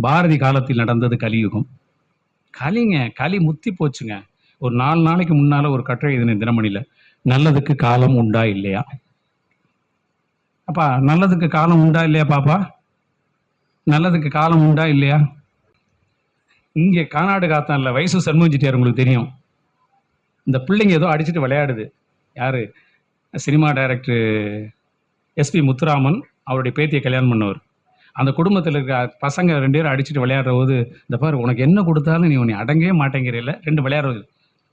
பாரதி காலத்தில் நடந்தது கலியுகம். கலிங்க கலி முத்தி போச்சுங்க. ஒரு நாலு நாளைக்கு முன்னால ஒரு கட்டுரை எழுதின தினமணியில. நல்லதுக்கு காலம் உண்டா இல்லையா? அப்பா நல்லதுக்கு காலம் உண்டா இல்லையா பாப்பா? நல்லதுக்கு காலம் உண்டா இல்லையா? இங்கே கானாடு காத்தான்ல வயசு சண்முகம் செட்டியார் உங்களுக்கு தெரியும். இந்த பிள்ளைங்க ஏதோ அடிச்சுட்டு விளையாடுது. யாரு? சினிமா டைரக்டர் எஸ்பி முத்துராமன் அவருடைய பேத்தியை கல்யாணம் பண்ணவர். அந்த குடும்பத்தில் இருக்க பசங்க ரெண்டு பேரும் அடிச்சுட்டு விளையாடுற போது இந்த பாரு உனக்கு என்ன கொடுத்தாலும் நீ உன்னை அடங்கவே மாட்டேங்கிறீல்ல ரெண்டு விளையாடுறது.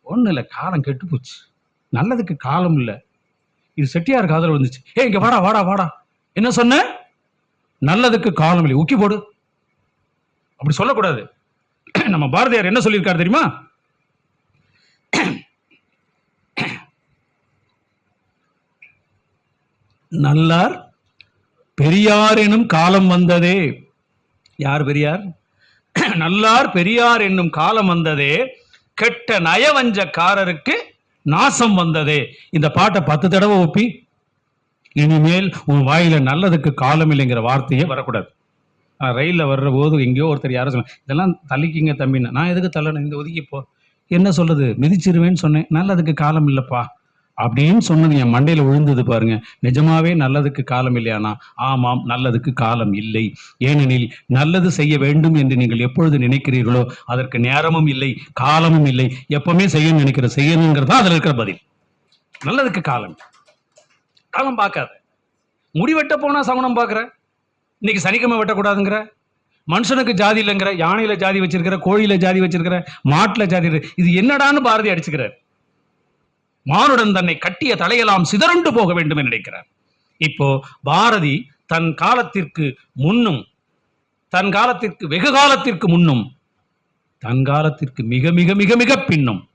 ஒன்றும் இல்லை காலம் கெட்டு போச்சு. நல்லதுக்கு காலம் இல்லை. இது செட்டியார் காதல் வந்துச்சு. ஏ இங்கே வாடா வாடா வாடா. என்ன சொன்ன? நல்லதுக்கு காலம் இல்லை. உக்கி போடு. அப்படி சொல்லக்கூடாது. நம்ம பாரதியார் என்ன சொல்லியிருக்காரு தெரியுமா? நல்லார் பெரியார் எனும் காலம் வந்ததே. யார் பெரியார்? நல்லார் பெரியார் என்னும் காலம் வந்ததே. கெட்ட நயவஞ்சக்காரருக்கு நாசம் வந்ததே. இந்த பாட்டை பத்து தடவை ஒப்பி. இனிமேல் உன் வாயில நல்லதுக்கு காலம் இல்லைங்கிற வார்த்தையே வரக்கூடாது. ரயிலில் வர்ற போது எங்கேயோ ஒருத்தர் யாரும் சொன்ன இதெல்லாம் தள்ளிக்கிங்க தம்பின்னு நான் எதுக்கு தள்ளணும்? இந்த ஒதுக்கி போ. என்ன சொல்றது? மிதிச்சிருவேன்னு சொன்னேன். நல்லதுக்கு காலம் இல்லைப்பா. அப்படின்னு சொன்னது என் மண்டையில விழுந்தது பாருங்க. நிஜமாவே நல்லதுக்கு காலம் இல்லையானா ஆமாம் நல்லதுக்கு காலம் இல்லை. ஏனெனில் நல்லது செய்ய வேண்டும் என்று நீங்கள் எப்பொழுது நினைக்கிறீர்களோ அதற்கு நேரமும் இல்லை காலமும் இல்லை. எப்பவுமே செய்யணும்னு நினைக்கிற செய்யணுங்கிறது தான் அதுல இருக்கிற பதில். நல்லதுக்கு காலம். காலம் பார்க்காத. முடி வெட்ட போனா சகுனம் பார்க்குற. இன்னைக்கு சனிக்கிழமை வெட்டக்கூடாதுங்கிற. மனுஷனுக்கு ஜாதி இல்லைங்கிற யானையில ஜாதி வச்சிருக்கிற கோழியில ஜாதி வச்சிருக்கிற மாட்டுல ஜாதி இது என்னடான்னு பாரதி அடிச்சுக்கிறார். மானுடன் தன்னை கட்டிய தலையெல்லாம் சிதறண்டு போக வேண்டும் என்று நினைக்கிறார். இப்போ பாரதி தன் காலத்திற்கு முன்னும் தன் காலத்திற்கு வெகு காலத்திற்கு முன்னும் தன் காலத்திற்கு மிக மிக மிக மிக பின்னும்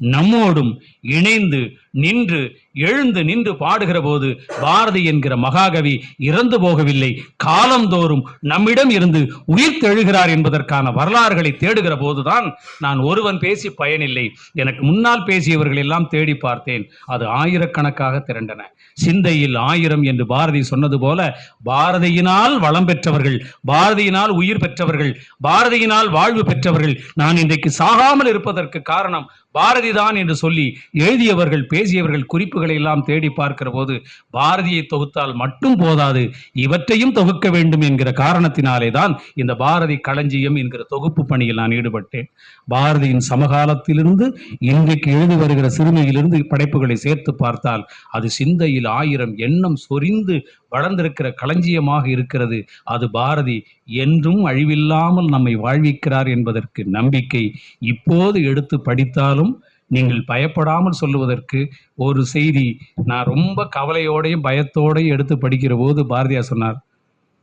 நம்மோடும் இணைந்து நின்று எழுந்து நின்று பாடுகிற போது பாரதி என்கிற மகாகவி இறந்து போகவில்லை. காலந்தோறும் நம்மிடம் இருந்து உயிர் தெழுகிறார் என்பதற்கான வரலாறுகளை தேடுகிற போதுதான் நான் ஒருவன் பேசி பயனில்லை. எனக்கு முன்னால் பேசியவர்கள் எல்லாம் தேடி பார்த்தேன். அது ஆயிரக்கணக்காக திரண்டன. சிந்தையில் ஆயிரம் என்று பாரதி சொன்னது போல பாரதியினால் வளம் பெற்றவர்கள் பாரதியினால் உயிர் பெற்றவர்கள் பாரதியினால் வாழ்வு பெற்றவர்கள் நான் இன்றைக்கு சாகாமல் இருப்பதற்கு காரணம் பாரதிதான் என்று சொல்லி எழுதியவர்கள் பேசியவர்கள் குறிப்புகளை எல்லாம் தேடி பார்க்கிற போது பாரதியை தொகுத்தால் மட்டும் போதாது இவற்றையும் தொகுக்க வேண்டும் என்கிற காரணத்தினாலே தான் இந்த பாரதி களஞ்சியம் என்கிற தொகுப்பு பணியில் நான் ஈடுபட்டேன். பாரதியின் சமகாலத்திலிருந்து இன்றைக்கு எழுதி வருகிற சிறுமையிலிருந்து படைப்புகளை சேர்த்து பார்த்தால் அது சிந்தையில் ஆயிரம் எண்ணம் சொரிந்து வளர்ந்திருக்கிற களஞ்சியமாக இருக்கிறது. அது பாரதி என்றும் அழிவில்லாமல் நம்மை வாழ்விக்கிறார் என்பதற்கு நம்பிக்கை இப்போது எடுத்து படித்தாலும் நீங்கள் பயப்படாமல் சொல்லுவதற்கு ஒரு செய்தி நான் ரொம்ப கவலையோடையும் பயத்தோடையும் எடுத்து படிக்கிற போது பாரதியார் சொன்னார்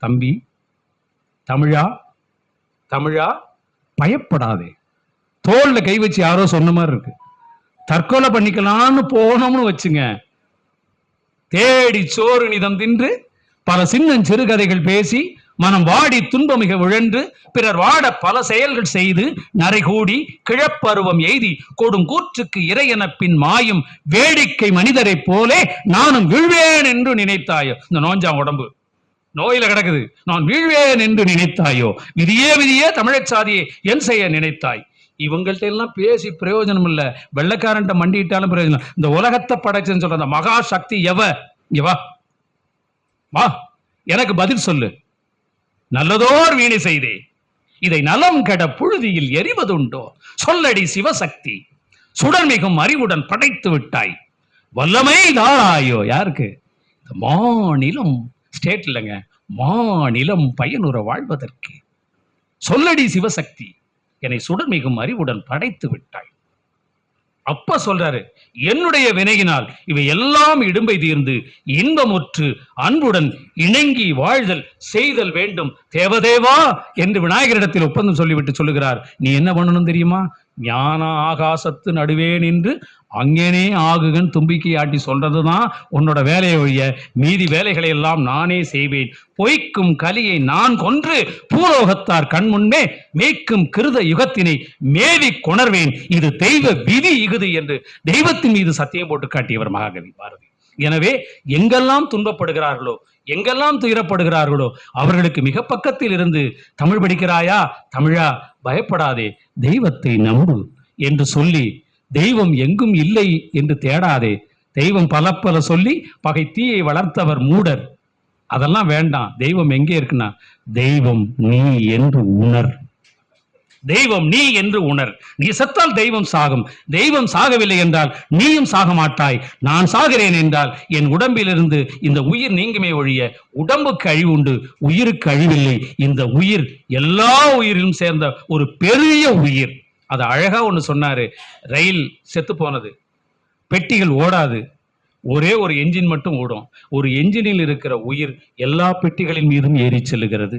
தம்பி தமிழா தமிழா பயப்படாதே. தோல்ல கை வச்சு யாரோ சொன்ன மாதிரி இருக்கு. தற்கொலை பண்ணிக்கலாம்னு போனோம்னு வச்சுங்க. தேடி சோறு நிதம் தின்று பல சின்னஞ் சிறுகதைகள் பேசி மனம் வாடி துன்பமிக விழன்று பிறர் வாட பல செயல்கள் செய்து நரைகூடி கிழப்பருவம் எய்தி கொடும் கூற்றுக்கு இறையென பின் மாயும் வேடிக்கை மனிதரைப் போலே நானும் வீழ்வேன் என்று நினைத்தாயோ? இந்த நோஞ்சா உடம்பு. நோயில கிடக்குது. நான் வீழ்வேன் என்று நினைத்தாயோ? விதியே விதியே தமிழச்சாதியே என் செய்ய நினைத்தாய். இவங்கள்ட்ட எல்லாம் பேசி பிரயோஜனம் இல்லை வெள்ளக்காரன்ட்ட மண்டிட்டாலும் பிரயோஜனம். இந்த உலகத்தை படைச்சேன்னு சொல்ற அந்த மகா சக்தி எவ? இங்க வா. வா. எனக்கு பதில் சொல்லு. நல்லதோர் வீணை செய்தே. இதை நலம் கெட புழுதியில் எரிவதுண்டோ? சொல்லடி சிவசக்தி. சுடர்மிகும் அறிவுடன் படைத்து விட்டாய். வல்லமை தாராயோ? யாருக்கு? மாநிலம். ஸ்டேட் இல்லைங்க. மாநிலம் பயனுற வாழ்வதற்கு. சொல்லடி சிவசக்தி. என்னை சுடர்மிகும் அறிவுடன் படைத்து விட்டாய். அப்ப சொல்றாரு என்னுடைய வினையினால் இவை எல்லாம் இடும்பை தீர்ந்து இன்பமுற்று அன்புடன் இணங்கி வாழ்தல் செய்தல் வேண்டும். தேவதேவா! என்று விநாயகரிடத்தில் ஒப்பந்தம் சொல்லிவிட்டு சொல்லுகிறார். நீ என்ன பண்ணணும் தெரியுமா? ஞான ஆகாசத்து நடுவே நின்று அங்கேனே ஆகுகன் தும்பிக்கை ஆட்டி சொல்றதுதான் உன்னோட வேலையை ஒழிய. மீதி வேலைகளை எல்லாம் நானே செய்வேன். பொய்க்கும் கலியை நான் கொன்று பூலோகத்தார் கண் முன்பே மேய்க்கும் கிருத யுகத்தினை மேவி கொணர்வேன். இது தெய்வ விதி இகுது என்று தெய்வத்தின் மீது சத்தியம் போட்டு காட்டியவர் மகாகவி பாரதி. எனவே எங்கெல்லாம் துன்பப்படுகிறார்களோ எங்கெல்லாம் துயரப்படுகிறார்களோ அவர்களுக்கு மிக பக்கத்தில் இருந்து தமிழ் படிக்கிறாயா? தமிழா பயப்படாதே. தெய்வத்தை நம்பு என்று சொல்லி தெய்வம் எங்கும் இல்லை என்று தேடாதே. தெய்வம் பல பல சொல்லி பகை தீயை வளர்த்தவர் மூடர். அதெல்லாம் வேண்டாம். தெய்வம் எங்கே இருக்குன்னா தெய்வம் நீ என்று உணர். தெய்வம் நீ என்று உணர். நீ செத்தால் தெய்வம் சாகும். தெய்வம் சாகவில்லை என்றால் நீயும் சாக மாட்டாய். நான் சாகிறேன் என்றால் என் உடம்பிலிருந்து இந்த உயிர் நீங்குமே ஒழிய உடம்புக்கு அழிவு உண்டு உயிருக்கு அழிவில்லை. இந்த உயிர் எல்லா உயிரிலும் சேர்ந்த ஒரு பெரிய உயிர். அது அழகா ஒன்று சொன்னாரு. ரயில் செத்து போனது. பெட்டிகள் ஓடாது. ஒரே ஒரு என்ஜின் மட்டும் ஓடும். ஒரு என்ஜினில் இருக்கிற உயிர் எல்லா பெட்டிகளின் மீதும் ஏறி செல்லுகிறது.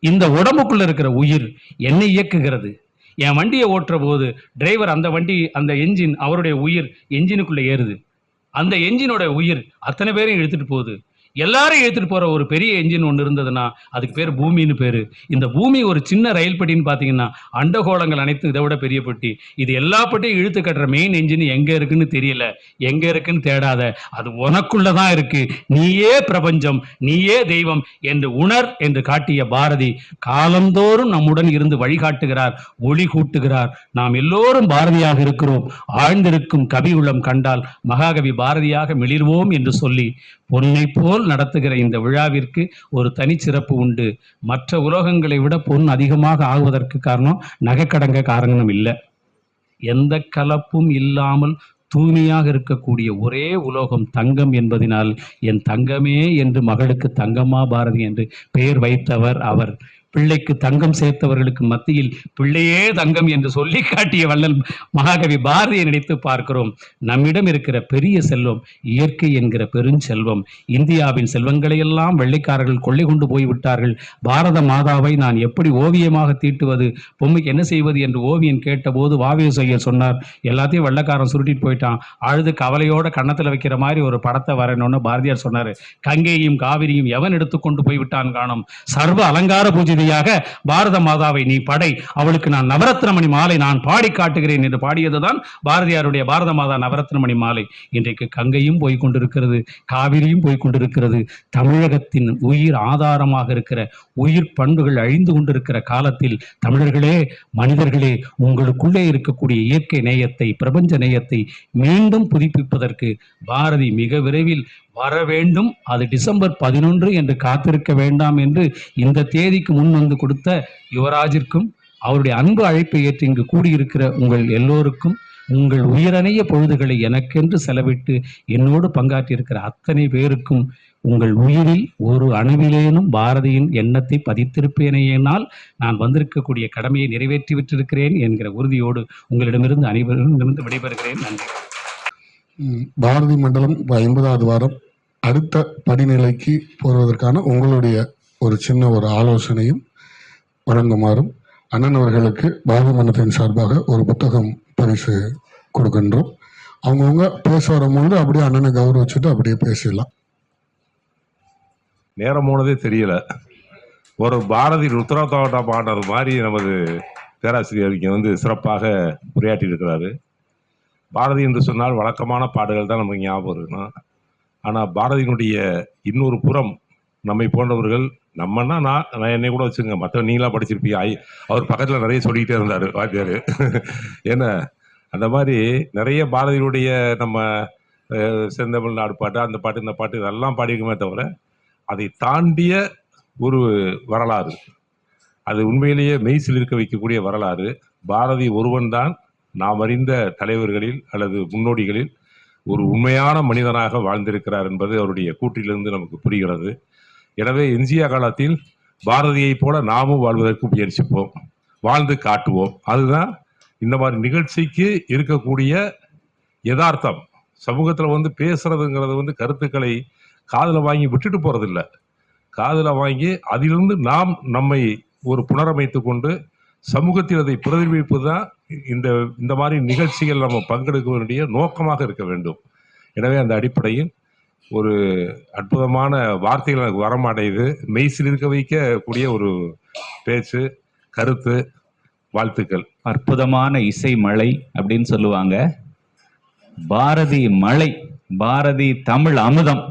இந்த உடம்புக்குள்ள இருக்கிற உயிர் என்னை இயக்குகிறது. என் வண்டியை ஓட்டுற போது டிரைவர் அந்த வண்டி அந்த என்ஜின் அவருடைய உயிர் என்ஜினுக்குள்ள ஏறுது. அந்த என்ஜினோட உயிர் அத்தனை பேரையும் இழுத்துட்டு போகுது. எல்லாரும் இழுத்துட்டு போற ஒரு பெரிய என்ஜின் ஒன்று இருந்ததுன்னா அதுக்கு பேர் பூமின்னு பேரு. இந்த பூமி ஒரு சின்ன ரயில் பெட்டின்னு பார்த்தீங்கன்னா அண்டகோளங்கள் அனைத்தும் இதை விட பெரிய பெட்டி. இது எல்லா பெட்டியும் இழுத்து கட்டுற மெயின் என்ஜின் எங்க இருக்குன்னு தெரியல. எங்க இருக்குன்னு தேடாத. அது உனக்குள்ள தான் இருக்கு. நீயே பிரபஞ்சம் நீயே தெய்வம் என்று உணர் என்று காட்டிய பாரதி காலந்தோறும் நம்முடன் இருந்து வழிகாட்டுகிறார் ஒளி கூட்டுகிறார். நாம் எல்லோரும் பாரதியாக இருக்கிறோம். ஆழ்ந்திருக்கும் கவி உள்ளம் கண்டால் மகாகவி பாரதியாக மிளிர்வோம் என்று சொல்லி பொன்னை போல் நடத்துகிற இந்த விழாவிற்கு ஒரு தனிச்சிறப்பு உண்டு. மற்ற உலோகங்களை விட பொன் அதிகமாக ஆகுவதற்கு காரணம் நகைக்கடங்க காரணம் இல்லை. எந்த கலப்பும் இல்லாமல் தூய்மையாக இருக்கக்கூடிய ஒரே உலோகம் தங்கம் என்பதினால் என் தங்கமே என்று மகளுக்கு தங்கம்மா பாரதி என்று பெயர் வைத்தவர் அவர். பிள்ளைக்கு தங்கம் சேர்த்தவர்களுக்கு மத்தியில் பிள்ளையே தங்கம் என்று சொல்லி காட்டிய வள்ளல் மகாகவி பாரதியை நினைத்து பார்க்கிறோம். நம்மிடம் இருக்கிற பெரிய செல்வம் இயற்கை என்கிற பெருஞ்செல்வம். இந்தியாவின் செல்வங்களை எல்லாம் வெள்ளைக்காரர்கள் கொள்ளை கொண்டு போய்விட்டார்கள். பாரத மாதாவை நான் எப்படி ஓவியமாக தீட்டுவது? பொம்மைக்கு என்ன செய்வது என்று ஓவியன் கேட்டபோது வாவிய செய்ய சொன்னார். எல்லாத்தையும் வெள்ளைக்காரன் சுருட்டிட்டு போயிட்டான். அழுது கவலையோட கன்னத்துல வைக்கிற மாதிரி ஒரு படத்தை வரணும்னு பாரதியார் சொன்னாரு. கங்கையும் காவிரியும் எவன் எடுத்துக்கொண்டு போய்விட்டான் காணும்? சர்வ அலங்கார பூஜை பூஜிதையாக பாரத மாதாவை நீ படை. அவளுக்கு நான் நவரத்னமணி மாலை நான் பாடி காட்டுகிறேன் என்று பாடியதுதான் பாரதியாருடைய பாரத மாதா நவரத்னமணி மாலை. இன்றைக்கு கங்கையும் போய் கொண்டிருக்கிறது காவிரியும் போய் கொண்டிருக்கிறது. தமிழகத்தின் உயிர் ஆதாரமாக இருக்கிற உயிர் பண்புகள் அழிந்து கொண்டிருக்கிற காலத்தில் தமிழர்களே மனிதர்களே உங்களுக்குள்ளே இருக்கக்கூடிய இயற்கை நேயத்தை பிரபஞ்ச நேயத்தை மீண்டும் புதுப்பிப்பதற்கு பாரதி மிக விரைவில் வர வேண்டும் அது டிசம்பர் பதினொன்று என்று காத்திருக்க வேண்டாம் என்று இந்த தேதிக்கு முன் வந்து கொடுத்த யுவராஜிற்கும் அவருடைய அன்பு அழைப்பை ஏற்று இங்கு கூடியிருக்கிற உங்கள் எல்லோருக்கும் உங்கள் உயிரணைய பொழுதுகளை எனக்கென்று செலவிட்டு என்னோடு பங்காற்றியிருக்கிற அத்தனை பேருக்கும் உங்கள் உயிரில் ஒரு அணுவிலேனும் பாரதியின் எண்ணத்தை பதித்திருப்பேனேனால் நான் வந்திருக்கக்கூடிய கடமையை நிறைவேற்றி விட்டிருக்கிறேன் என்கிற உறுதியோடு உங்களிடமிருந்து அனைவரிடமிருந்து விடைபெறுகிறேன். நன்றி. பாரதி மண்டலம் ஐம்பதாவது வாரம். அடுத்த படிநிலைக்கு போவதற்கான உங்களுடைய ஒரு சின்ன ஒரு ஆலோசனையும் வழங்குமாறும் அண்ணன் அவர்களுக்கு பாரதி மன்னத்தின் சார்பாக ஒரு புத்தகம் பரிசு கொடுக்கின்றோம். அவங்கவுங்க பேச வரும்போது அப்படியே அண்ணனை கௌரவிச்சுட்டு அப்படியே பேசிடலாம். நேரம் போனதே தெரியல. ஒரு பாரதி ருத்ராத்தாவட்டா பாடுறது மாதிரி நமது பேராசிரியர் இங்கே வந்து சிறப்பாக உரையாற்றி இருக்கிறாரு பாரதி என்று சொன்னால் வழக்கமான பாடல்கள் தான் நமக்கு ஞாபகம் இருக்கணும் ஆனால் பாரதியினுடைய இன்னொரு புறம் நம்மை போன்றவர்கள் நம்மன்னா நான் நான் என்னை கூட வச்சுங்க மற்ற நீங்களாம் படிச்சிருப்பீங்க. ஐ அவர் பக்கத்தில் நிறைய சொல்லிக்கிட்டே இருந்தார் வாத்தியார் ஏன்னா அந்த மாதிரி நிறைய பாரதியினுடைய நம்ம செந்தமிழ் நாடு பாட்டு அந்த பாட்டு இந்த பாட்டு இதெல்லாம் பாடிக்குமே தவிர அதை தாண்டிய ஒரு வரலாறு. அது உண்மையிலேயே மெய்சில் இருக்க வைக்கக்கூடிய வரலாறு. பாரதி ஒருவன்தான். நாம் அறிந்த தலைவர்களில் அல்லது முன்னோடிகளில் ஒரு உண்மையான மனிதனாக வாழ்ந்திருக்கிறார் என்பது அவருடைய கூற்றிலிருந்து நமக்கு புரிகிறது. எனவே எம்ஜிஆர் காலத்தில் பாரதியைப் போல நாமும் வாழ்வதற்கு முயற்சிப்போம். வாழ்ந்து காட்டுவோம். அதுதான் இந்த மாதிரி நிகழ்ச்சிக்கு இருக்கக்கூடிய யதார்த்தம். சமூகத்தில் வந்து பேசுறதுங்கிறது வந்து கருத்துக்களை காதில் வாங்கி விட்டுட்டு போறதில்லை. காதில் வாங்கி அதிலிருந்து நாம் நம்மை ஒரு புனரமைத்து கொண்டு சமூகத்தில் அதை பிரதிபலிப்பு தான் இந்த இந்த மாதிரி நிகழ்ச்சிகள் நம்ம பங்கெடுக்க வேண்டிய நோக்கமாக இருக்க வேண்டும். எனவே அந்த அடிப்படையில் ஒரு அற்புதமான வார்த்தைகள் எனக்கு வரமாடையுது மெய்சில் இருக்க வைக்கக்கூடிய ஒரு பேச்சு கருத்து வாழ்த்துக்கள். அற்புதமான இசை மழை அப்படின்னு சொல்லுவாங்க. பாரதி மழை பாரதி தமிழ் அமுதம்.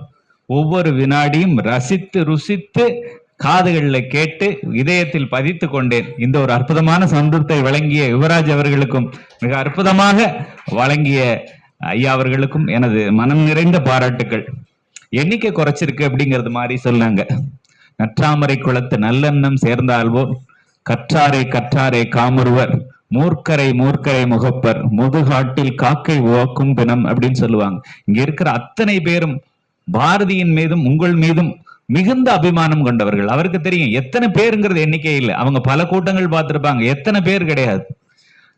ஒவ்வொரு வினாடியும் ரசித்து ருசித்து காதுகளில் கேட்டு இதயத்தில் பதித்து கொண்டேன். இந்த ஒரு அற்புதமான சந்தத்தை வழங்கிய யுவராஜ் அவர்களுக்கும் மிக அற்புதமாக வழங்கிய ஐயா அவர்களுக்கும் எனது மனம் நிறைந்த பாராட்டுக்கள். எண்ணிக்கை குறைச்சிருக்கு அப்படிங்கிறது மாதிரி சொன்னாங்க. நற்றாமரை குளத்து நல்லெண்ணம் சேர்ந்தால்வோ கற்றாரை கற்றாரை காமுறுவர் மூர்க்கரை மூர்க்கரை முகப்பர் முதுகாட்டில் காக்கை ஓக்கும் பிணம் அப்படின்னு சொல்லுவாங்க. இங்க இருக்கிற அத்தனை பேரும் பாரதியின் மீதும் உங்கள் மீதும் மிகுந்த அபிமானம் கொண்டவர்கள். அவருக்கு தெரியும் எத்தனை பேருங்கிறது எண்ணிக்கை இல்லை. அவங்க பல கூட்டங்கள் பார்த்துருப்பாங்க. எத்தனை பேர் கிடையாது.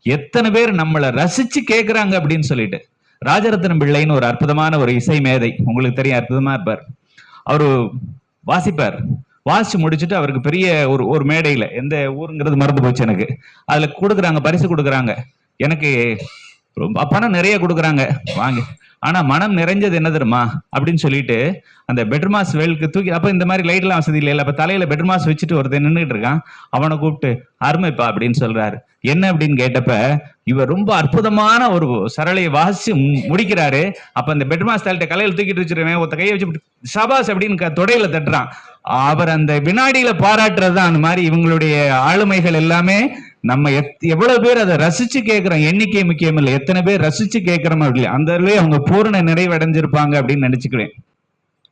எத்தனை பேர் நம்மளை ரசிச்சு கேட்குறாங்க அப்படின்னு சொல்லிட்டு. ராஜரத்னம் பிள்ளைன்னு ஒரு அற்புதமான ஒரு இசை மேதை. உங்களுக்கு தெரியும் அற்புதமா இருப்பார். அவரு வாசிப்பார். வாசிச்சு முடிச்சுட்டு அவருக்கு பெரிய ஒரு ஒரு மேடையில எந்த ஊருங்கிறது மறந்து போச்சு எனக்கு. அதுல கொடுக்குறாங்க பரிசு கொடுக்குறாங்க. எனக்கு ரொம்ப பணம் நிறைய கொடுக்குறாங்க. வாங்க. ஆனா மனம் நிறைஞ்சது என்ன தெரியுமா? அப்படின்னு சொல்லிட்டு அந்த பெட்மாஸ் வேலுக்கு தூக்கி அப்ப இந்த மாதிரி லைட் எல்லாம் வசதி இல்லை அப்ப தலையில பெட்ரமாஸ் வச்சுட்டு ஒருத்தர் நின்றுட்டு இருக்கான். அவனை கூப்பிட்டு அருமைப்பா அப்படின்னு சொல்றாரு. என்ன அப்படின்னு கேட்டப்ப இவர் ரொம்ப அற்புதமான ஒரு சரளையை வாசிச்சு மு- முடிக்கிறாரு. அப்ப அந்த பெட்மாஸ் தலையிட்ட கலையில தூக்கிட்டு வச்சிருவேன் ஒருத்த கையை வச்சு சபாஸ் அப்படின்னு க- தொடையில தட்டுறான். அவர் அந்த வினாடியில பாராட்டுறது தான் அந்த மாதிரி இவங்களுடைய ஆளுமைகள் எல்லாமே நம்ம எத்- எவ்வளவு பேர் அதை ரசிச்சு கேட்கிறோம்? எண்ணிக்கை முக்கியம் இல்லை. எத்தனை பேர் ரசிச்சு கேட்கிறோம் அப்படி அந்த அவங்க பூரண நிறைவடைஞ்சிருப்பாங்க அப்படின்னு நினைச்சுக்கிறேன்.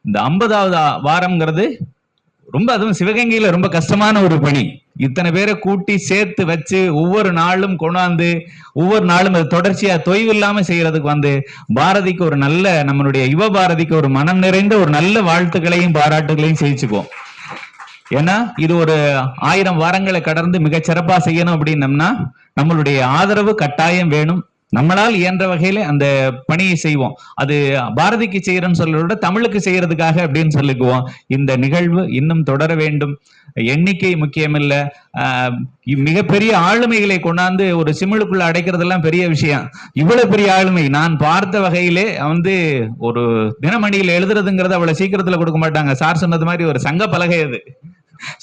இந்த ஐம்பதாவது வாரம்ங்கிறது ரொம்ப அதுவும் சிவகங்கையில ரொம்ப கஷ்டமான ஒரு பணி. இத்தனை பேரை கூட்டி சேர்த்து வச்சு ஒவ்வொரு நாளும் கொண்டாந்து ஒவ்வொரு நாளும் அது தொடர்ச்சியா தொய்வு இல்லாம செய்யறதுக்கு வந்து பாரதிக்கு ஒரு நல்ல நம்மளுடைய யுவ பாரதிக்கு ஒரு மனம் நிறைந்த ஒரு நல்ல வாழ்த்துக்களையும் பாராட்டுகளையும் செய்ச்சுக்குவோம் ஏன்னா இது ஒரு ஆயிரம் வாரங்களை கடந்து மிக சிறப்பா செய்யணும் அப்படின்னம்னா நம்மளுடைய ஆதரவு கட்டாயம் வேணும். நம்மளால் இயன்ற வகையில அந்த பணியை செய்வோம். அது பாரதிக்கு செய்யறோம்னு சொல்றத விட தமிழுக்கு செய்யறதுக்காக அப்படின்னு சொல்லிக்குவோம். இந்த நிகழ்வு இன்னும் தொடர வேண்டும். எண்ணிக்கை முக்கியமில்ல. ஆஹ் இ- மிகப்பெரிய ஆளுமைகளை கொண்டாந்து ஒரு சிமிழுக்குள்ள அடைக்கிறதெல்லாம் பெரிய விஷயம். இவ்வளவு பெரிய ஆளுமை. நான் பார்த்த வகையிலே வந்து ஒரு தினமணியில் எழுதுறதுங்கிறது அவ்வளவு சீக்கிரத்துல கொடுக்க மாட்டாங்க. சார் சொன்னது மாதிரி ஒரு சங்க பலகை அது.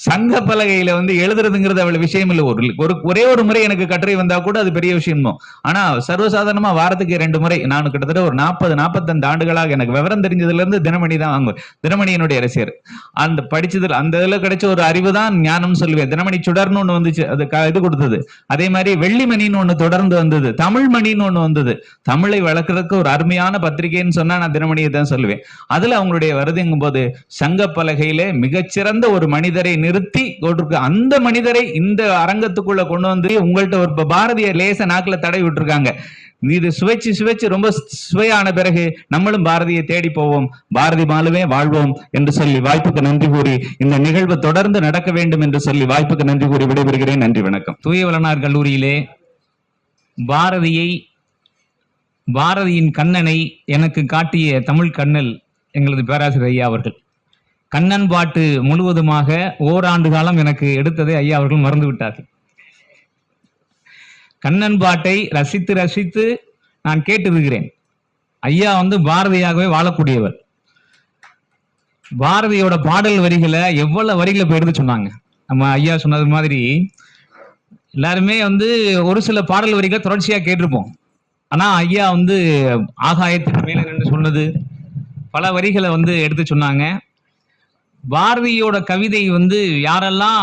சங்க பலகையில வந்து எழுதுறதுங்கிறது அவ்வளவு விஷயம் இல்லை. ஒரு ஒரு ஒரே ஒரு முறை எனக்கு கட்டுரை வந்தா கூட அது பெரிய விஷயம் ஆனா சர்வசாதாரணமா வாரத்துக்கு ரெண்டு முறை நான் கிட்டத்தட்ட ஒரு நாற்பது நாற்பத்தஞ்சு ஆண்டுகளாக எனக்கு விவரம் தெரிஞ்சதுல இருந்து தினமணி தான் வாங்குவேன். தினமணி என்னுடைய ரசிகர் அந்த படிச்சதுல அந்த இதுல கிடைச்ச ஒரு அறிவு தான் ஞானம் சொல்லுவேன் தினமணி சுடர்னு ஒண்ணு வந்துச்சு அது இது கொடுத்தது. அதே மாதிரி வெள்ளிமணின்னு ஒண்ணு தொடர்ந்து வந்தது. தமிழ் மணின்னு ஒண்ணு வந்தது. தமிழை வளர்க்கறதுக்கு ஒரு அருமையான பத்திரிகைன்னு சொன்னா நான் தினமணியை தான் சொல்லுவேன் அதுல அவங்களுடைய வருதுங்கும் போது சங்க பலகையிலே மிகச்சிறந்த ஒரு மனிதர் நிறுத்தி அந்த மனிதரை இந்த அரங்கத்துக்குள்ள கொண்டு வந்து உங்கள்ட்ட ஒரு பாரதிய லேச நாக்குல தடை விட்டுருக்காங்க. இது சுவைச்சு சுவைச்சு ரொம்ப சுவையான பிறகு நம்மளும் பாரதியை தேடி போவோம். பாரதி மாலுமே வாழ்வோம் என்று சொல்லி வாய்ப்புக்கு நன்றி கூறி இந்த நிகழ்வு தொடர்ந்து நடக்க வேண்டும் என்று சொல்லி வாய்ப்புக்கு நன்றி கூறி விடைபெறுகிறேன். நன்றி வணக்கம். தூயவளனார் கல்லூரியிலே பாரதியை பாரதியின் கண்ணனை எனக்கு காட்டிய தமிழ் கண்ணல் எங்களது பேராசிரியர் ஐயா அவர்கள். கண்ணன் பாட்டு முழுவதுமாக ஓராண்டு காலம் எனக்கு எடுத்ததை ஐயா அவர்கள் மறந்து விட்டார்கள். கண்ணன் பாட்டை ரசித்து ரசித்து நான் கேட்டிருக்கிறேன். ஐயா வந்து பாரதியாகவே வாழக்கூடியவர். பாரதியோட பாடல் வரிகளை எவ்வளவு வரிகளை இப்ப எடுத்து சொன்னாங்க. நம்ம ஐயா சொன்னது மாதிரி எல்லாருமே வந்து ஒரு சில பாடல் வரிகளை தொடர்ச்சியா கேட்டிருப்போம். ஆனா ஐயா வந்து ஆகாயத்தின் மேலே நின்று சொன்னது பல வரிகளை வந்து எடுத்து சொன்னாங்க. பாரதியோட கவிதை வந்து யாரெல்லாம்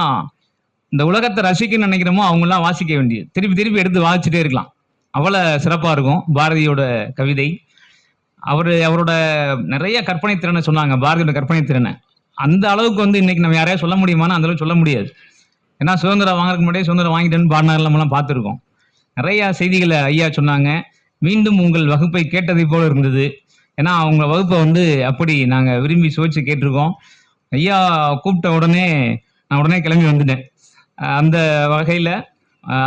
இந்த உலகத்தை ரசிக்கணும்னு நினைக்கிறோமோ அவங்கெல்லாம் வாசிக்க வேண்டியது. திருப்பி திருப்பி எடுத்து வாசிச்சுட்டே இருக்கலாம். அவ்வளோ சிறப்பாக இருக்கும் பாரதியோட கவிதை. அவர் அவரோட நிறைய கற்பனை திறனை சொன்னாங்க பாரதியோட கற்பனை திறனை. அந்த அளவுக்கு வந்து இன்னைக்கு நம்ம யாரையா சொல்ல முடியுமானா அந்த அளவுக்கு சொல்ல முடியாது. ஏன்னா சுதந்திரம் வாங்குறதுக்கு முன்னாடியே சுதந்திரம் வாங்கிட்டேன்னு பாடினாரெல்லாம் பார்த்துருக்கோம். நிறைய செய்திகளை ஐயா சொன்னாங்க. மீண்டும் உங்கள் வகுப்பை கேட்டதை போல இருந்தது. ஏன்னா அவங்க வகுப்பை வந்து அப்படி நாங்கள் விரும்பி சுவைச்சு கேட்டிருக்கோம். ஐயா கூப்பிட்ட உடனே நான் உடனே கிளம்பி வந்துட்டேன். அந்த வகையில்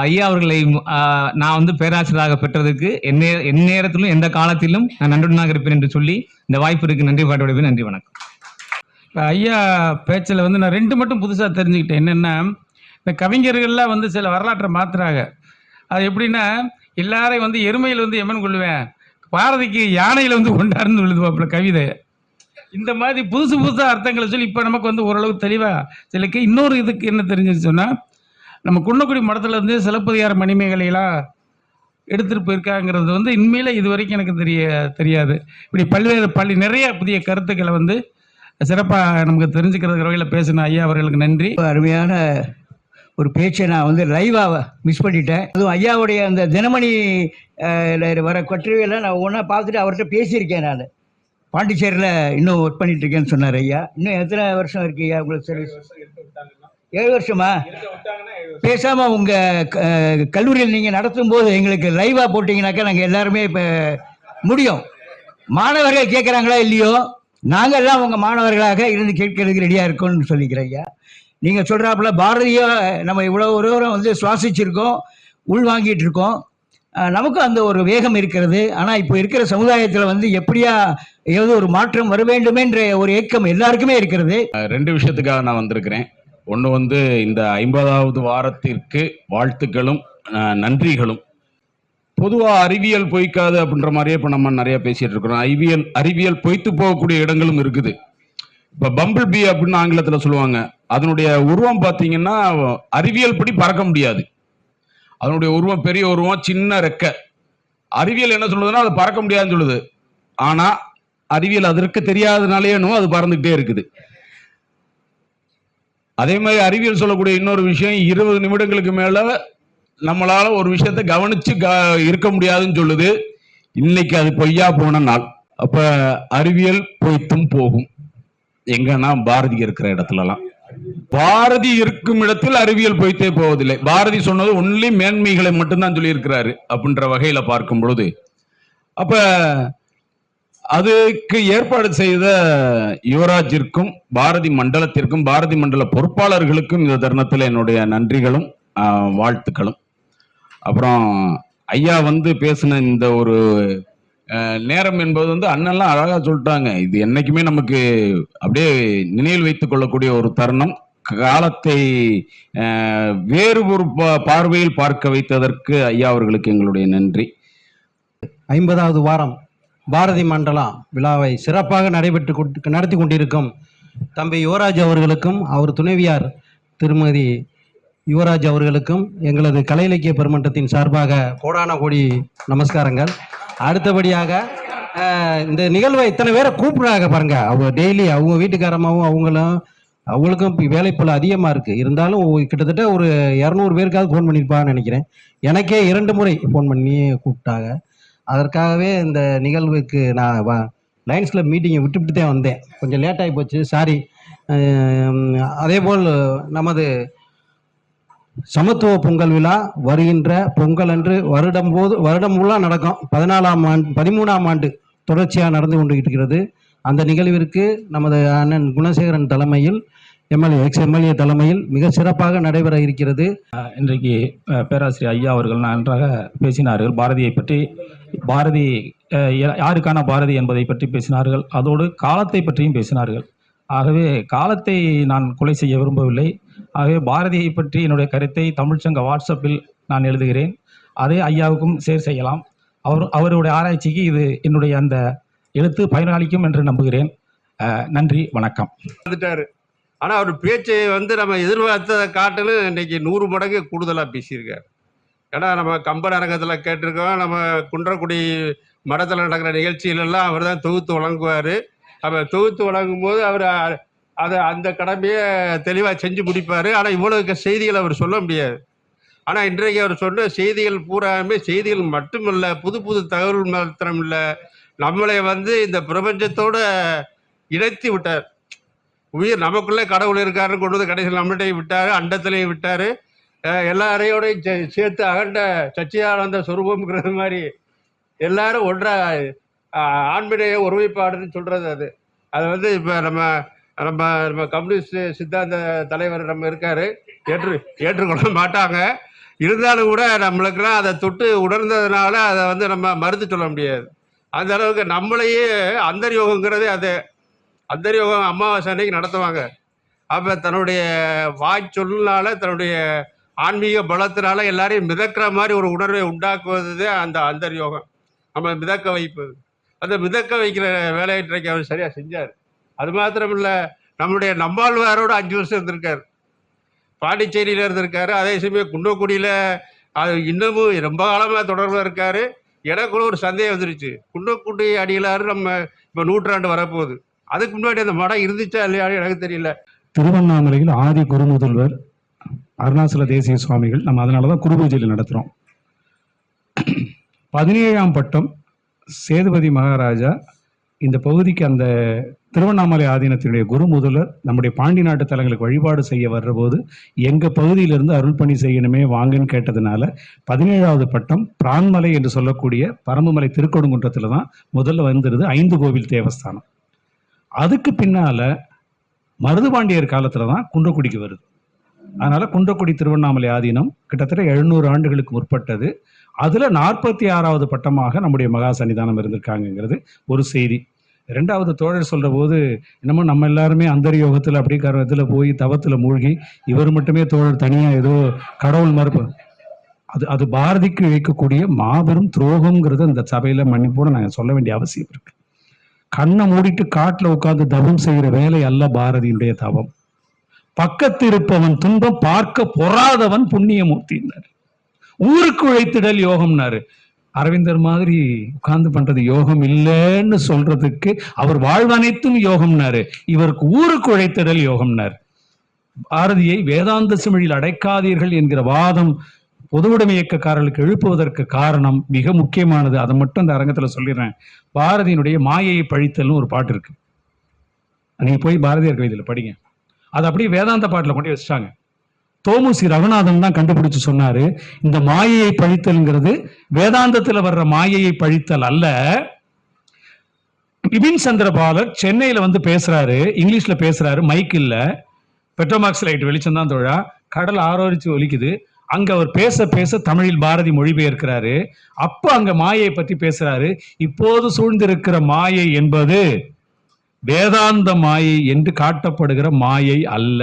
ஐயா அவர்களை நான் வந்து பேராசிரியராக பெற்றதுக்கு எந்நே எந்நேரத்திலும் எந்த காலத்திலும் நான் நன்றுடனாக இருப்பேன் என்று சொல்லி இந்த வாய்ப்பிற்கு நன்றி பாட்டு விடுவேன் நன்றி வணக்கம். இப்போ ஐயா பேச்சில் வந்து நான் ரெண்டு மட்டும் புதுசாக தெரிஞ்சுக்கிட்டேன். என்னென்னா இந்த கவிஞர்கள்லாம் வந்து சில வரலாற்றை மாத்துறாங்க. அது எப்படின்னா எல்லாரையும் வந்து எருமையில் வந்து எமன் கொள்ளுவேன். பாரதிக்கு யானையில் வந்து கொண்டாடுன்னு எழுதுவாப்புல கவிதை. இந்த மாதிரி புதுசு புதுசாக அர்த்தங்களை சொல்லி இப்போ நமக்கு வந்து ஓரளவு தெளிவாக சிலக்கு இன்னொரு இதுக்கு என்ன தெரிஞ்சுன்னு சொன்னால் நம்ம குன்னக்குடி மடத்துல இருந்து சிலப்பதிகார மணிமேகலையெல்லாம் எடுத்துகிட்டு போயிருக்காங்கிறது வந்து உண்மையில இது வரைக்கும் எனக்கு தெரிய தெரியாது. இப்படி பல்வேறு பள்ளி நிறைய புதிய கருத்துக்களை வந்து சிறப்பாக நமக்கு தெரிஞ்சுக்கிறது வகையில் பேசின ஐயா அவர்களுக்கு நன்றி. அருமையான ஒரு பேச்சை நான் வந்து லைவாக மிஸ் பண்ணிட்டேன். அதுவும் ஐயாவுடைய அந்த தினமணி வர கொற்றவையெல்லாம் நான் ஒன்றா பார்த்துட்டு அவர்கிட்ட பேசியிருக்கேன் நான். பாண்டிச்சேரியில் இன்னும் ஒர்க் பண்ணிட்டு இருக்கேன்னு சொன்னார் ஐயா. இன்னும் எத்தனை வருஷம் இருக்கு ஐயா உங்களுக்கு சர்வீஸ் ஏழு வருஷமா? பேசாமல் உங்கள் கல்லூரியில் நீங்கள் நடத்தும் போது எங்களுக்கு லைவாக போட்டிங்கனாக்கா நாங்கள் எல்லாருமே இப்போ முடியும். மாணவர்கள் கேட்குறாங்களா இல்லையோ? நாங்கள் எல்லாம் உங்கள் மாணவர்களாக இருந்து கேட்கறதுக்கு ரெடியாக இருக்கோம்னு சொல்லிக்கிறேன் ஐயா. நீங்கள் சொல்கிறாப்புல பாரதிய நம்ம இவ்வளோ ஒரு வந்து சுவாசிச்சிருக்கோம் உள்வாங்கிட்டு இருக்கோம் நமக்கும் அந்த ஒரு வேகம் இருக்கிறது. ஆனால் இப்போ இருக்கிற சமுதாயத்தில் வந்து எப்படியா ஏதாவது ஒரு மாற்றம் வர வேண்டுமென்ற ஒரு ஏக்கம் எல்லாருக்குமே இருக்கிறது. ரெண்டு விஷயத்துக்காக நான் வந்திருக்கிறேன். ஒன்று வந்து இந்த ஐம்பதாவது வாரத்திற்கு வாழ்த்துக்களும் நன்றிகளும். பொதுவாக அறிவியல் பொய்க்காது அப்படின்ற மாதிரியே இப்போ நம்ம நிறைய பேசிட்டு இருக்கிறோம். அறிவியல் அறிவியல் பொய்த்து போகக்கூடிய இடங்களும் இருக்குது. இப்போ பம்பிள் பி அப்படின்னு ஆங்கிலத்தில் சொல்லுவாங்க. அதனுடைய உருவம் பார்த்தீங்கன்னா அறிவியல் படி பறக்க முடியாது. அதனுடைய உருவம் பெரிய உருவம் சின்ன ரெக்க. அறிவியல் என்ன சொல்லுதுன்னா அது பறக்க முடியாதுன்னு சொல்லுது. ஆனால் அறிவியல் அதற்கு தெரியாதனாலே என்னவோ அது பறந்துகிட்டே இருக்குது. அதே மாதிரி அறிவியல் சொல்லக்கூடிய இன்னொரு விஷயம் இருபது நிமிடங்களுக்கு மேல நம்மளால ஒரு விஷயத்த கவனிச்சு க இருக்க முடியாதுன்னு சொல்லுது. இன்னைக்கு அது பொய்யா போன நாள். அப்ப அறிவியல் பொய்த்தும் போகும். எங்கன்னா பாரதி இருக்கிற இடத்துலலாம். பாரதி இருக்கும் இடத்தில் அறிவியல் போய்த்தே போவதில்லை. பாரதி சொன்னது ஒன்லி மேன்மைகளை மட்டும்தான் சொல்லியிருக்கிறாரு அப்படின்ற வகையில பார்க்கும் பொழுது. அப்ப அதுக்கு ஏற்பாடு செய்த யுவராஜிற்கும் பாரதி மண்டலத்திற்கும் பாரதி மண்டல பொறுப்பாளர்களுக்கும் இந்த தருணத்தில் என்னுடைய நன்றிகளும் வாழ்த்துக்களும். அப்புறம் ஐயா வந்து பேசின இந்த ஒரு நேரம் என்பது வந்து அண்ணன்லாம் அழகா சொல்லிட்டாங்க. இது என்னைக்குமே நமக்கு அப்படியே நினைவில் வைத்துக் கொள்ளக்கூடிய ஒரு தருணம். காலத்தை வேறு ஒரு பார்வையில் பார்க்க வைத்ததற்கு ஐயா அவர்களுக்கு எங்களுடைய நன்றி. ஐம்பதாவது வாரம் பாரதி மண்டலா விழாவை சிறப்பாக நடைபெற்று கொண்டு- நடத்தி கொண்டிருக்கும் தம்பி யுவராஜ் அவர்களுக்கும் அவர் துணைவியார் திருமதி யுவராஜ் அவர்களுக்கும் எங்களது கலை இலக்கிய பெருமன்றத்தின் சார்பாக கோடான கோடி நமஸ்காரங்கள். அடுத்தபடியாக இந்த நிகழ்வை இத்தனை பேரை கூப்பிடுறாங்க பாருங்க. அவங்க டெய்லி அவங்க வீட்டுக்காரமாவும் அவங்களும் அவங்களுக்கும் இப்போ வேலைப்பளு அதிகமாக இருக்குது இருந்தாலும் கிட்டத்தட்ட ஒரு இரநூறு பேருக்காவது ஃபோன் பண்ணியிருப்பான்னு நினைக்கிறேன். எனக்கே இரண்டு முறை ஃபோன் பண்ணி கூப்பிட்டாங்க. அதற்காகவே இந்த நிகழ்வுக்கு நான் வ லைன்ஸில் மீட்டிங்கை விட்டுவிட்டு தான் வந்தேன். கொஞ்சம் லேட் ஆகி போச்சு. சாரி அதேபோல் நமது சமத்துவ பொங்கல் விழா வருகின்ற பொங்கல் அன்று வருடம் போது வருடம் ஃபுல்லாக நடக்கும். பதினாலாம் ஆண்டு பதிமூணாம் ஆண்டு தொடர்ச்சியாக நடந்து கொண்டு இருக்கிறது அந்த நிகழ்விற்கு நமது அண்ணன் குணசேகரன் தலைமையில் எம்எல்ஏ எக்ஸ் எம்எல்ஏ தலைமையில் மிக சிறப்பாக நடைபெற இருக்கிறது. இன்றைக்கு பேராசிரியர் ஐயா அவர்கள் நன்றாக பேசினார்கள். பாரதியை பற்றி பாரதி யாருக்கான பாரதி என்பதை பற்றி பேசினார்கள். அதோடு காலத்தை பற்றியும் பேசினார்கள். ஆகவே காலத்தை நான் கொலை செய்ய விரும்பவில்லை. ஆகவே பாரதியை பற்றி என்னுடைய கருத்தை தமிழ்ச்சங்க வாட்ஸ்அப்பில் நான் எழுதுகிறேன். அதை ஐயாவுக்கும் ஷேர் செய்யலாம். அவர் அவருடைய ஆராய்ச்சிக்கு இது என்னுடைய அந்த எழுத்து பயனளிக்கும் என்று நம்புகிறேன். நன்றி வணக்கம். வந்துட்டாரு. ஆனால் அவர் பேச்சை வந்து நம்ம எதிர்பார்த்ததை காட்டிலும் இன்னைக்கு நூறு மடங்கு கூடுதலாக பேசியிருக்கார். ஏன்னா நம்ம கம்பர் அரங்கத்தில் கேட்டிருக்கோம். நம்ம குன்றக்குடி மடத்தில் நடக்கிற நிகழ்ச்சியிலெல்லாம் அவர் தான் தொகுத்து வழங்குவார். அவர் தொகுத்து வழங்கும் போது அவர் அதை அந்த கடமையை தெளிவாக செஞ்சு முடிப்பார். ஆனால் இவ்வளவு செய்திகள் அவர் சொல்ல முடியாது. ஆனால் இன்றைக்கு அவர் சொன்ன செய்திகள் பூராமே செய்திகள் மட்டுமல்ல புது புது தகவல் மாத்திரம் இல்லை நம்மளை வந்து இந்த பிரபஞ்சத்தோட இணைத்து விட்டார். உயிர் நமக்குள்ளே கடவுள் இருக்காருன்னு கொண்டு வந்து கடைசியில் நம்மள்கிட்டையும் விட்டார் அண்டத்திலையும் விட்டார். எல்லாரையோடையும் சே- சேர்த்து அகண்ட சச்சியானந்த சொரூபம்ங்கிறது மாதிரி எல்லாரும் ஒன்றா ஆன்மீக ஒருமைப்பாடுன்னு சொல்கிறது அது. அது வந்து இப்போ நம்ம நம்ம நம்ம கம்யூனிஸ்ட் சித்தாந்த தலைவர் நம்ம இருக்காரு. ஏற்று ஏற்றுக்கொள்ள மாட்டாங்க. இருந்தாலும் கூட நம்மளுக்கெல்லாம் அதை தொட்டு உணர்ந்ததுனால அதை வந்து நம்ம மறுத்து சொல்ல முடியாது. அந்த அளவுக்கு நம்மளையே அந்தர்யோகங்கிறதே அது. அந்தர்யோகம் அமாவாசை அன்னைக்கு நடத்துவாங்க. அப்போ தன்னுடைய வாய் தன்னுடைய ஆன்மீக பலத்தினால எல்லாரையும் மிதக்கிற மாதிரி ஒரு உணர்வை உண்டாக்குவது அந்த அந்தர்யோகம். நம்ம மிதக்க வைப்பது. அந்த மிதக்க வைக்கிற வேலையை இன்றைக்கு அவர் சரியாக செஞ்சார். அது மாத்திரம் இல்லை நம்மளுடைய நம்மாழ்வாரோட அஞ்சு வருஷம் இருந்திருக்காரு. பாண்டிச்சேரியில் இருந்திருக்காரு அதே சமயம் குன்னக்குடியில் அது இன்னமும் ரொம்ப காலமாக தொடர்பில் இருக்காரு. எனக்குள்ள ஒரு சந்தேகம் வந்துருச்சு. குன்னக்குடி அடிகளார் நம்ம இப்போ நூற்றாண்டு வரப்போகுது. அதுக்கு முன்னாடி அந்த மடம் இருந்துச்சா இல்லையான்னு எனக்கு தெரியல. திருவண்ணாமலையில் ஆதி குருமுதல்வர் அருணாசல தேசிய சுவாமிகள் நம்ம அதனால தான் குருபூஜையில் நடத்துகிறோம் பதினேழாம் பட்டம் சேதுபதி மகாராஜா இந்த பகுதிக்கு அந்த திருவண்ணாமலை ஆதீனத்தினுடைய குரு முதல்வர் நம்முடைய பாண்டி நாட்டு தலங்களுக்கு வழிபாடு செய்ய வர்றபோது எங்கள் பகுதியிலிருந்து அருள் பணி செய்யணுமே வாங்கன்னு கேட்டதுனால பதினேழாவது பட்டம் பிரான்மலை என்று சொல்லக்கூடிய பரம்புமலை திருக்கொடுங்குன்றத்தில் தான் முதல்ல வந்துருது ஐந்து கோவில் தேவஸ்தானம். அதுக்கு பின்னால மருதுபாண்டியர் காலத்தில் தான் குன்றக்குடிக்கு வருது. அதனால் குன்றக்குடி திருவண்ணாமலை ஆதீனம் கிட்டத்தட்ட எழுநூறு ஆண்டுகளுக்கு முற்பட்டது. அதில் நாற்பத்தி ஆறாவது பட்டமாக நம்முடைய மகா சன்னிதானம் இருந்திருக்காங்கங்கிறது ஒரு செய்தி. ரெண்டாவது தோழர் சொல்கிற போது என்னமோ நம்ம எல்லாருமே அந்தரியோகத்தில் அப்படி கருவத்தில் போய் தவத்தில் மூழ்கி இவர் மட்டுமே தோழர் தனியாக ஏதோ கடவுள் மறுப்பு. அது அது பாரதிக்கு இழைக்கக்கூடிய மாபெரும் துரோகம்ங்கிறது அந்த சபையில் மன்னிப்போட நாங்கள் சொல்ல வேண்டிய அவசியம் இருக்கு. கண்ணை மூடிட்டு காட்டில் உட்காந்து தவம் செய்கிற வேலை அல்ல பாரதியினுடைய தவம். பக்கத்திருப்பவன் துன்பம் பார்க்க பொறாதவன் புண்ணியமூர்த்தினார் ஊருக்கு உழைத்திடல் யோகம்னாரு. அரவிந்தர் மாதிரி உட்கார்ந்து பண்றது யோகம் இல்லைன்னு சொல்றதுக்கு அவர் வாழ்வனைத்தும் யோகம்னாரு. இவருக்கு ஊருக்கு உழைத்திடல் யோகம்னார். பாரதியை வேதாந்த சிமிழில் அடைக்காதீர்கள் என்கிற வாதம் பொதுவுடைமை இயக்கக்காரர்களுக்கு எழுப்புவதற்கு காரணம் மிக முக்கியமானது. அதை மட்டும் அந்த அரங்கத்தில் சொல்லிடுறேன். பாரதியினுடைய மாயையை பழித்தல்னு ஒரு பாட்டு இருக்கு. நீங்க போய் பாரதியார் கவிதையில் படிங்க. அதை அப்படியே வேதாந்த பாட்டில் கொண்டு வச்சுட்டாங்க. தோமுசி ரகுநாதன் தான் கண்டுபிடிச்சு சொன்னாரு. இந்த மாயையை பழித்தல்ங்கிறது வேதாந்தத்தில் வர்ற மாயையை பழித்தல் அல்ல. பிபின் சந்திரபாலர் சென்னையில வந்து பேசுறாரு இங்கிலீஷ்ல பேசுறாரு மைக் இல்ல. பெட்ரோமாக்ஸ் லைட் வெளிச்சம் தான் தோழா. கடல் ஆரோரிச்சு ஒலிக்குது. அங்க அவர் பேச பேச தமிழில் பாரதி மொழிபெயர்க்கிறாரு. அப்போ அங்க மாயையை பற்றி பேசுறாரு. இப்போது சூழ்ந்திருக்கிற மாயை என்பது வேதாந்த மாயை என்று காட்டப்படுகிற மாயை அல்ல.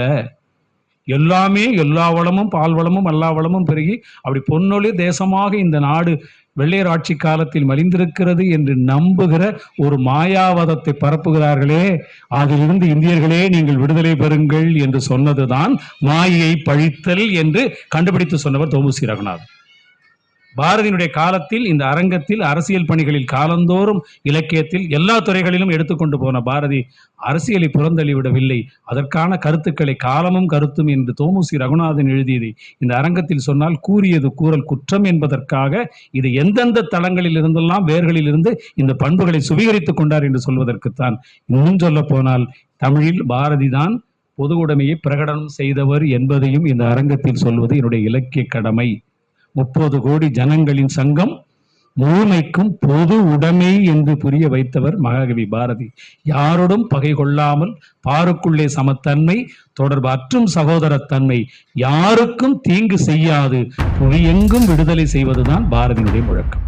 எல்லாமே எல்லா வளமும் பால் வளமும் எல்லா வளமும் பெருகி அப்படி பொன்னொழி தேசமாக இந்த நாடு வெள்ளையர் ஆட்சி காலத்தில் மலிந்திருக்கிறது என்று நம்புகிற ஒரு மாயாவதத்தை பரப்புகிறார்களே. அதிலிருந்து இந்தியர்களே நீங்கள் விடுதலை பெறுங்கள் என்று சொன்னதுதான் மாயை பழித்தல் என்று கண்டுபிடித்து சொன்னவர் தோமுசி ரகுநாதன். பாரதியினுடைய காலத்தில் இந்த அரங்கத்தில் அரசியல் பணிகளில் காலந்தோறும் இலக்கியத்தில் எல்லா துறைகளிலும் எடுத்துக்கொண்டு போன பாரதி அரசியலை புறந்தள்ளிவிடவில்லை. அதற்கான கருத்துக்களை காலமும் கருத்தும் என்று தோமுசி ரகுநாதன் எழுதியதை இந்த அரங்கத்தில் சொன்னால் கூறியது கூறல் குற்றம் என்பதற்காக இது எந்தெந்த தளங்களில் இருந்தெல்லாம் வேர்களில் இருந்து இந்த பண்புகளை சுவீகரித்துக் கொண்டார் என்று சொல்வதற்குத்தான். இன்னும் சொல்ல போனால் தமிழில் பாரதிதான் பொது உடைமையை பிரகடனம் செய்தவர் என்பதையும் இந்த அரங்கத்தில் சொல்வது என்னுடைய இலக்கிய கடமை. முப்பது கோடி ஜனங்களின் சங்கம் முழுமைக்கும் பொது உடைமை என்று புரிய வைத்தவர் மகாகவி பாரதி. யாரோடும் பகை கொள்ளாமல் பாருக்குள்ளே சமத்தன்மை தொடர்பு அற்றும் சகோதரத்தன்மை யாருக்கும் தீங்கு செய்யாது. புவியெங்கும் விடுதலை செய்வதுதான் பாரதியுடைய முழக்கம்.